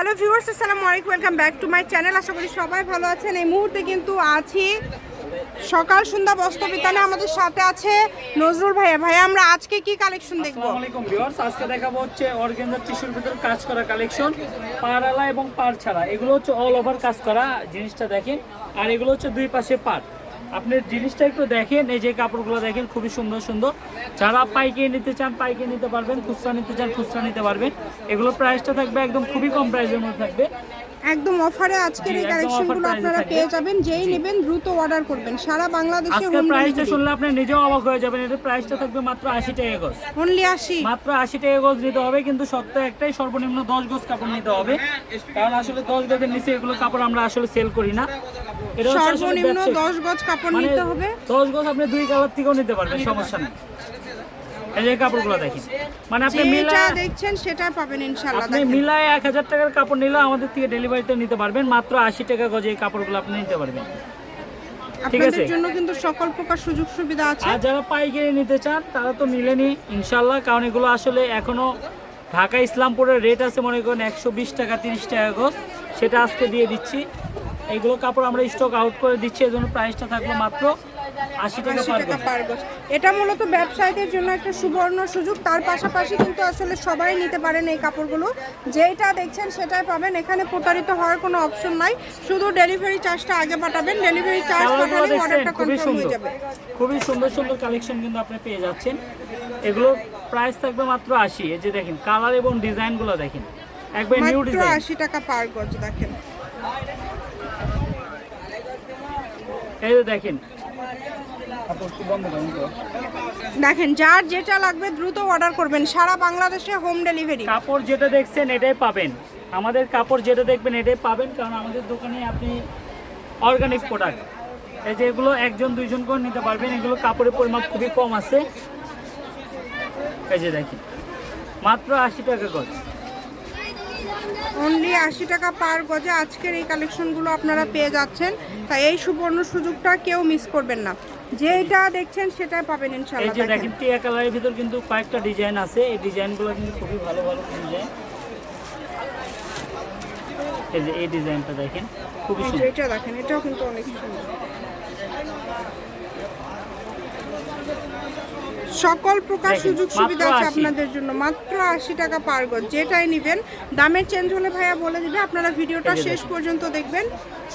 Hello viewers আসসালামু আলাইকুম। Welcome back to my channel আশা করি সবাই ভালো আছেন। এই মুহূর্তে কিন্তু আছি সকাল সন্ধ্যা বস্ত্রবিতানে আমাদের সাথে আছে নজরুল ভাইয়া। ভাইয়া, আমরা আজকে কি কালেকশন দেখব? আসসালামু আলাইকুম ভিউয়ার্স আজকে দেখাবো হচ্ছে অর্গানজার টিস্যুর ভিতর কাজ করা কালেকশন পাড়ালা এবং পাড় ছাড়া এগুলো হচ্ছে অল ওভার কাজ করা। জিনিসটা দেখেন। আর এগুলো হচ্ছে দুই পাশে পাড় আপনি জিনিসটা একটু দেখেন এই যে কাপড়গুলো দেখেন খুবই সুন্দর সুন্দর। যারা পাইকে নিতে চান পাইকে নিতে পারবেন খুচরা নিতে চান খুচরা নিতে পারবেন। এগুলোর প্রাইসটা থাকবে একদম খুবই কম প্রাইসের মধ্যে থাকবে। একদম অফারে আজকের এই কালেকশনগুলো আপনারা পেয়ে যাবেন যেই নেবেন দ্রুত অর্ডার করবেন। সারা বাংলাদেশে আজকের প্রাইসটা শুনলে আপনি নিজেও অবাক হয়ে যাবেন এটার প্রাইসটা থাকবে মাত্র আশি টাকা গজ। অনলি আসি মাত্র আশি টাকা গজ নিতে হবে কিন্তু সত্য একটাই সর্বনিম্ন দশ গজ কাপড় নিতে হবে। কারণ আসলে দশ গজের নিচে এগুলো কাপড় আমরা আসলে সেল করি না। সর্বনিম্ন ব্যবসায়িক। দশ গজ কাপড় মানে নিতে হবে। দশ গজ আপনি দুই কালার থেকেও নিতে পারবেন সমস্যা নেই। এই যে কাপড়গুলো দেখেন। মানে আপনি মিলায় দেখছেন সেটা পাবেন ইনশাআল্লাহ আপনি। মিলায় এক হাজার টাকার কাপড় নিলে আমাদের থেকে ডেলিভারিতে নিতে পারবেন। মাত্র আশি টাকা গজে এই কাপড়গুলো আপনি নিতে পারবেন। আপনাদের আছে। জন্য কিন্তু সকল প্রকার সুযোগ সুবিধা আছে। আর যারা পাইকারি নিতে চান তারা তো মিলেনি ইনশাল্লাহ কারণ এগুলো আসলে এখনও ঢাকা ইসলামপুরের রেট আছে মনে করেন একশো বিশ টাকা তিরিশ টাকা গজ। সেটা আজকে দিয়ে দিচ্ছি। এইগুলো কাপড় আমরা স্টক আউট করে দিচ্ছি এজন্য প্রাইসটা থাকবে মাত্র আশি টাকা পার গজ এটা মূলত ব্যবসায়ীদের জন্য একটা সুবর্ণ সুযোগ তার পাশাপাশি কিন্তু আসলে সবাই নিতে পারেন এই কাপড়গুলো। যেটা দেখছেন সেটাই পাবেন এখানে প্রতারিত হওয়ার কোনো অপশন নাই। শুধু ডেলিভারি চার্জটা আগে পাঠাবেন ডেলিভারি চার্জ পাঠালে অর্ডারটা খুবই কনফার্ম সুন্দর। হয়ে যাবে। খুবই সুন্দর সুন্দর কালেকশন কিন্তু আপনি পেয়ে যাচ্ছেন। এগুলো প্রাইস থাকবে মাত্র আশি। এই যে দেখেন কালার এবং ডিজাইনগুলো দেখেন। একবার নিউ ডিজাইন আশি টাকা পার গজ দেখেন। এই যে দেখেন। তো। দেখেন যার যেটা লাগবে দ্রুত অর্ডার করবেন। সারা বাংলাদেশে হোম ডেলিভারি কাপড় যেটা দেখছেন এটাই পাবেন। আমাদের কাপড় যেটা দেখবেন এটাই পাবেন কারণ আমাদের দোকানে আপনি অর্গানিক প্রোডাক্ট এই যে এগুলো একজন দুইজন করে নিতে পারবেন। এগুলো কাপড়ের পরিমাপ খুবই কম আছে। এই যে দেখেন মাত্র আশি টাকা গজ অনলি আশি টাকা পার গজে আজকের এই কালেকশনগুলো আপনারা পেয়ে যাচ্ছেন। তাই এই সুবর্ণ সুযোগটা কেউ মিস করবেন না। যেটা দেখছেন সেটাই পাবেন এই ইনশাআল্লাহ যে দেখেন দেখেন। টিয়া কালারের ভিতর কিন্তু কয়েকটা ডিজাইন আছে। এই ডিজাইনগুলো কিন্তু খুবই ভালো ভালো ডিজাইন এই যে এই ডিজাইনটা দেখেন খুবই সুন্দর। এটা দেখেন এটাও কিন্তু অনেক সুন্দর। সকল প্রকার সুযোগ সুবিধা আছে আপনাদের জন্য। মাত্র আশি টাকা পার গজ। যেটাই নেবেন দামের চেঞ্জ হলে ভাইয়া বলে দিবে আপনারা ভিডিওটা শেষ পর্যন্ত দেখবেন।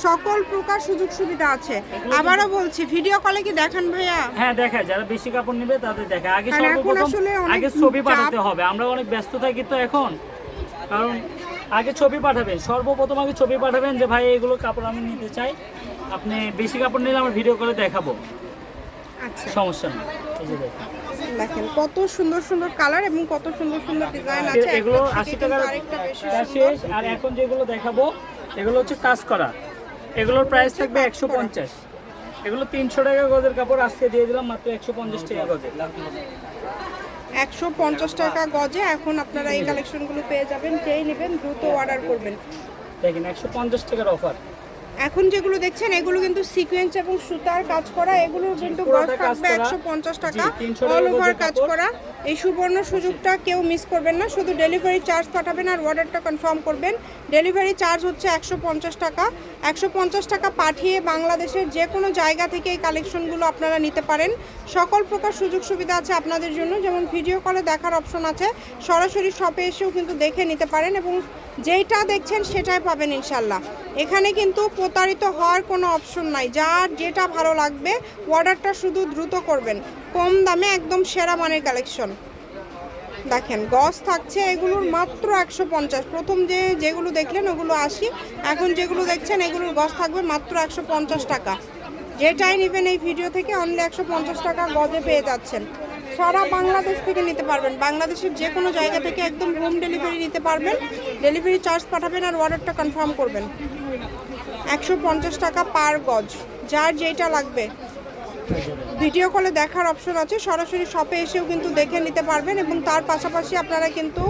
সকল প্রকার সুযোগ সুবিধা আছে। আবারও বলছি ভিডিও কলে কি দেখান ভাইয়া? হ্যাঁ দেখায়। যারা বেশি কাপড় নেবে তাদের দেখায়। আগে এখন সর্বপ্রথম আসলে আগে ছবি পাঠাতে হবে। আমরা অনেক ব্যস্ত থাকি তো এখন। কারণ আগে ছবি পাঠাবেন। সর্বপ্রথম আগে ছবি পাঠাবেন যে ভাই এগুলো কাপড় আমি নিতে চাই। আপনি বেশি কাপড় নিলে আমরা ভিডিও করে দেখাবো। সমস্যা নেই। এই যে দেখেন। দেখেন কত সুন্দর সুন্দর কালার এবং কত সুন্দর সুন্দর ডিজাইন আছে। এগুলো একটা থেকে আশি কিন্তু টাকার। শেষ। আর এখন যেগুলো দেখাবো এগুলো হচ্ছে কাজ করা। এগুলোর প্রাইস থাকবে কাজ একশো করা। পঞ্চাশ। এগুলো তিনশো টাকা গজের কাপড় আজকে দিয়ে দিলাম মাত্র একশো পঞ্চাশ টাকা গজে। একশো পঞ্চাশ টাকা গজে। এখন আপনারা এই কালেকশনগুলো পেয়ে যাবেন যেই নেবেন দ্রুত অর্ডার করবেন। দেখেন একশো পঞ্চাশ টাকার অফার এখন যেগুলো দেখছেন এগুলো কিন্তু সিকোয়েন্স এবং সুতার কাজ করা এগুলো কিন্তু গজ থাকবে একশো পঞ্চাশ টাকা জি, 300 টাকা অল ওভার কাজ করা। এই সুবর্ণ সুযোগটা কেউ মিস করবেন না শুধু ডেলিভারি চার্জ পাঠাবেন আর অর্ডারটা কনফার্ম করবেন। ডেলিভারি চার্জ হচ্ছে একশো পঞ্চাশ টাকা। একশো পঞ্চাশ টাকা পাঠিয়ে বাংলাদেশের যে কোনো জায়গা থেকে এই কালেকশনগুলো আপনারা নিতে পারেন। সকল প্রকার সুযোগ সুবিধা আছে আপনাদের জন্য যেমন ভিডিও কলে দেখার অপশন আছে। সরাসরি শপে এসেও কিন্তু দেখে নিতে পারেন এবং যেইটা দেখছেন সেটাই পাবেন ইনশাল্লাহ এখানে কিন্তু প্রতারিত হওয়ার কোনো অপশন নাই। যার যেটা ভালো লাগবে অর্ডারটা শুধু দ্রুত করবেন। কম দামে একদম সেরা মানের কালেকশন দেখেন, গস থাকছে এগুলোর মাত্র একশো পঞ্চাশ। প্রথম যে যেগুলো দেখলেন, ওগুলো আশি। এখন যেগুলো দেখছেন, এগুলোর গস থাকবে মাত্র একশো পঞ্চাশ টাকা। যেটাই নেবেন এই ভিডিও থেকে অনলি একশো পঞ্চাশ টাকা গজে পেয়ে যাচ্ছেন। সারা বাংলাদেশ থেকে নিতে পারবেন। বাংলাদেশের যে কোনো জায়গা থেকে একদম হোম ডেলিভারি নিতে পারবেন। ডেলিভারি চার্জ পাঠাবেন আর অর্ডারটা কনফার্ম করবেন। একশো পঞ্চাশ টাকা পার গজ। যার যেটা লাগবে। ভিডিও কলে দেখার অপশন আছে। সরাসরি শপে এসেও কিন্তু দেখে নিতে পারবেন এবং তার পাশাপাশি আপনারা কিন্তু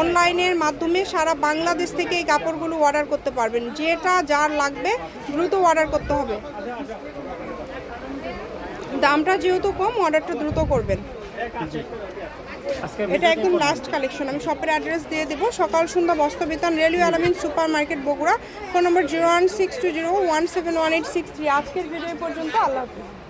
অনলাইনের মাধ্যমে সারা বাংলাদেশ থেকে এই কাপড়গুলো অর্ডার করতে পারবেন। যেটা যার লাগবে, দ্রুত অর্ডার করতে হবে। দামটা যেহেতু কম অর্ডারটা দ্রুত করবেন। এটা একদম লাস্ট কালেকশন আমি শপের অ্যাড্রেস দিয়ে দেবো। সকাল সন্ধ্যা বস্ত্র বেতন railway Alamin super market Bogura. Phone number zero one six two zero one seven one eight six three আজকের ভিডিও পর্যন্ত। আল্লাহ হাফিজ।